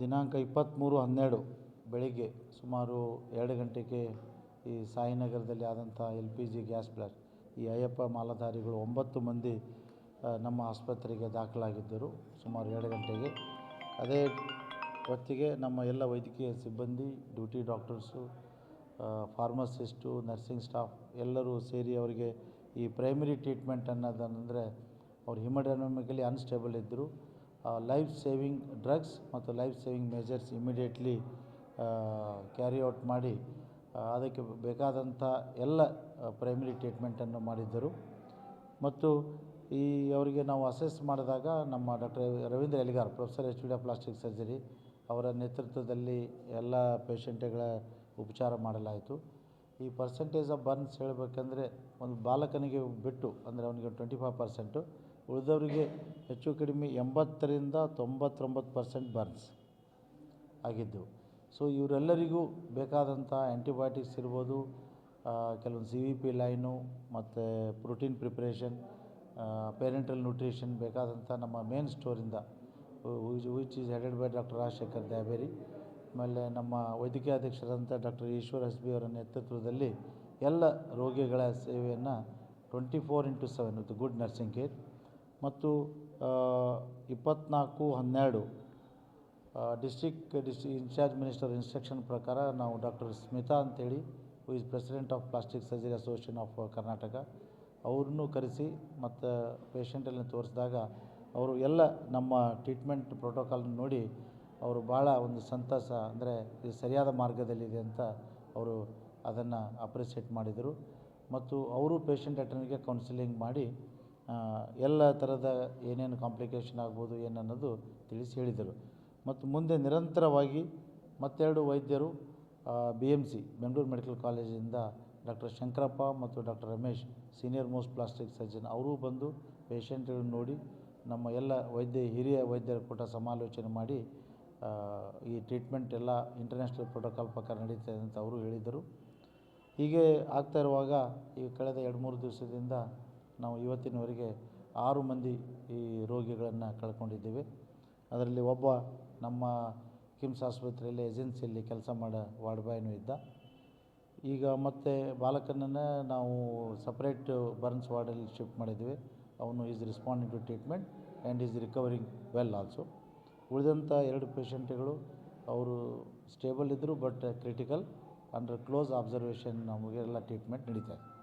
ದಿನಾಂಕ ಇಪ್ಪತ್ತ್ಮೂರು ಹನ್ನೆರಡು ಬೆಳಿಗ್ಗೆ ಸುಮಾರು ಎರಡು ಗಂಟೆಗೆ ಈ ಸಾಯಿನಗರದಲ್ಲಿ ಆದಂಥ L P G gas blast. ಈ ಅಯ್ಯಪ್ಪ ಮಾಲಧಾರಿಗಳು ಒಂಬತ್ತು ಮಂದಿ ನಮ್ಮ ಆಸ್ಪತ್ರೆಗೆ ದಾಖಲಾಗಿದ್ದರು ಸುಮಾರು ಎರಡು ಗಂಟೆಗೆ. ಅದೇ ಹೊತ್ತಿಗೆ ನಮ್ಮ ಎಲ್ಲ ವೈದ್ಯಕೀಯ ಸಿಬ್ಬಂದಿ, duty doctors pharmacist, nursing staff ಎಲ್ಲರೂ ಸೇರಿ ಅವರಿಗೆ ಈ ಪ್ರೈಮರಿ ಟ್ರೀಟ್ಮೆಂಟ್ ಅನ್ನೋದಂದರೆ ಅವ್ರು ಹಿಮಡೈನಮಿಕಲಿ ಅನ್ಸ್ಟೇಬಲ್ ಇದ್ದರು. ಲೈಫ್ ಸೇವಿಂಗ್ ಡ್ರಗ್ಸ್ ಮತ್ತು life saving measures immediately carry out ಮಾಡಿ ಅದಕ್ಕೆ ಬೇಕಾದಂಥ ಎಲ್ಲ ಪ್ರೈಮರಿ ಟ್ರೀಟ್ಮೆಂಟನ್ನು ಮಾಡಿದ್ದರು. ಮತ್ತು ಈ ಅವರಿಗೆ ನಾವು ಅಸೆಸ್ ಮಾಡಿದಾಗ ನಮ್ಮ doctor Ravindra Eligar professor H D plastic surgery ಅವರ ನೇತೃತ್ವದಲ್ಲಿ ಎಲ್ಲ ಪೇಷಂಟ್ಗಳ ಉಪಚಾರ ಮಾಡಲಾಯಿತು. ಈ ಪರ್ಸೆಂಟೇಜ್ ಆಫ್ ಬರ್ನ್ಸ್ ಹೇಳಬೇಕಂದ್ರೆ ಒಂದು ಬಾಲಕನಿಗೆ ಬಿಟ್ಟು, ಅಂದರೆ ಅವನಿಗೆ ಟ್ವೆಂಟಿ ಫೈವ್ ಪರ್ಸೆಂಟು ಉಳಿದವರಿಗೆ ಹೆಚ್ಚು ಕಡಿಮೆ ಎಂಬತ್ತರಿಂದ ತೊಂಬತ್ತೊಂಬತ್ತು ಪರ್ಸೆಂಟ್ ಬರ್ನ್ಸ್ ಆಗಿದ್ದವು ಸೊ, ಇವರೆಲ್ಲರಿಗೂ ಬೇಕಾದಂಥ ಆ್ಯಂಟಿಬಯೋಟಿಕ್ಸ್ ಇರ್ಬೋದು ಕೆಲವೊಂದು ಸಿ ವಿ ಪಿ ಲೈನು ಮತ್ತು ಪ್ರೋಟೀನ್ ಪ್ರಿಪ್ರೇಷನ್ ಪೇರೆಂಟಲ್ ನ್ಯೂಟ್ರಿಷನ್ ಬೇಕಾದಂಥ ನಮ್ಮ main ಸ್ಟೋರಿಂದ which is headed by doctor Rajashekar Dyaberi ಆಮೇಲೆ ನಮ್ಮ ವೈದ್ಯಕೀಯ ಅಧ್ಯಕ್ಷರಂಥ ಡಾಕ್ಟರ್ ಈಶ್ವರ್ ಹಸ್ಬಿ ಅವರ ನೇತೃತ್ವದಲ್ಲಿ ಎಲ್ಲ ರೋಗಿಗಳ ಸೇವೆಯನ್ನು twenty four into seven with good nursing care ಮತ್ತು ಇಪ್ಪತ್ತ್ನಾಲ್ಕು ಹನ್ನೆರಡು district district in charge minister instruction ಪ್ರಕಾರ ನಾವು ಡಾಕ್ಟರ್ ಸ್ಮಿತಾ ಅಂತೇಳಿ who is president of plastic surgery association of Karnataka ಅವ್ರನ್ನೂ ಕರೆಸಿ ಮತ್ತು ಪೇಷಂಟಲ್ಲಿ ತೋರಿಸಿದಾಗ ಅವರು ಎಲ್ಲ ನಮ್ಮ ಟ್ರೀಟ್ಮೆಂಟ್ ಪ್ರೋಟೋಕಾಲ್ನ ನೋಡಿ ಅವರು ಭಾಳ ಒಂದು ಸಂತಸ, ಅಂದರೆ ಇದು ಸರಿಯಾದ ಮಾರ್ಗದಲ್ಲಿದೆ ಅಂತ ಅವರು ಅದನ್ನು ಅಪ್ರಿಸಿಯೇಟ್ ಮಾಡಿದರು. ಮತ್ತು ಅವರು ಪೇಷಂಟ್ ಅಟೆಂಡ್ಗೆ ಕೌನ್ಸಿಲಿಂಗ್ ಮಾಡಿ ಎಲ್ಲ ಥರದ ಏನೇನು ಕಾಂಪ್ಲಿಕೇಶನ್ ಆಗ್ಬೋದು ಏನನ್ನೋದು ತಿಳಿಸಿ ಹೇಳಿದರು. ಮತ್ತು ಮುಂದೆ ನಿರಂತರವಾಗಿ ಮತ್ತೆರಡು ವೈದ್ಯರು B M C Bengaluru medical ಕಾಲೇಜಿಂದ ಡಾಕ್ಟರ್ ಶಂಕರಪ್ಪ ಮತ್ತು doctor Ramesh senior most plastic surgeon ಅವರೂ ಬಂದು ಪೇಷಂಟ್ಗಳನ್ನ ನೋಡಿ ನಮ್ಮ ಎಲ್ಲ ವೈದ್ಯ, ಹಿರಿಯ ವೈದ್ಯರ ಕೂಟ ಸಮಾಲೋಚನೆ ಮಾಡಿ ಈ ಟ್ರೀಟ್ಮೆಂಟ್ ಎಲ್ಲ ಇಂಟರ್ನ್ಯಾಷನಲ್ ಪ್ರೋಟೋಕಾಲ್ ಪ್ರಕಾರ ನಡೀತದೆ ಅಂತ ಅವರು ಹೇಳಿದರು. ಹೀಗೆ ಆಗ್ತಾ ಇರುವಾಗ ಈ ಕಳೆದ ಎರಡು ಮೂರು ದಿವಸದಿಂದ ನಾವು ಇವತ್ತಿನವರೆಗೆ ಆರು ಮಂದಿ ಈ ರೋಗಿಗಳನ್ನು ಕಳ್ಕೊಂಡಿದ್ದೀವಿ. ಅದರಲ್ಲಿ ಒಬ್ಬ ನಮ್ಮ ಕಿಮ್ಸ್ ಆಸ್ಪತ್ರೆಯಲ್ಲಿ ಏಜೆನ್ಸಿಯಲ್ಲಿ ಕೆಲಸ ಮಾಡೋ, ವಾರ್ಡ್ ಬಾಯ್ನೂ ಇದ್ದ. ಈಗ ಮತ್ತೆ ಬಾಲಕನನ್ನು ನಾವು ಸಪ್ರೇಟ್ ಬರ್ನ್ಸ್ ವಾರ್ಡಲ್ಲಿ ಶಿಫ್ಟ್ ಮಾಡಿದ್ವಿ ಅವನು is responding to treatment and is recovering well also. ಉಳಿದಂಥ ಎರಡು ಪೇಷಂಟ್ಗಳು ಅವರು ಸ್ಟೇಬಲ್ ಇದ್ದರು but critical under close observation ನಮಗೆಲ್ಲ ಟ್ರೀಟ್ಮೆಂಟ್ ನಡೀತಾ ಇದೆ.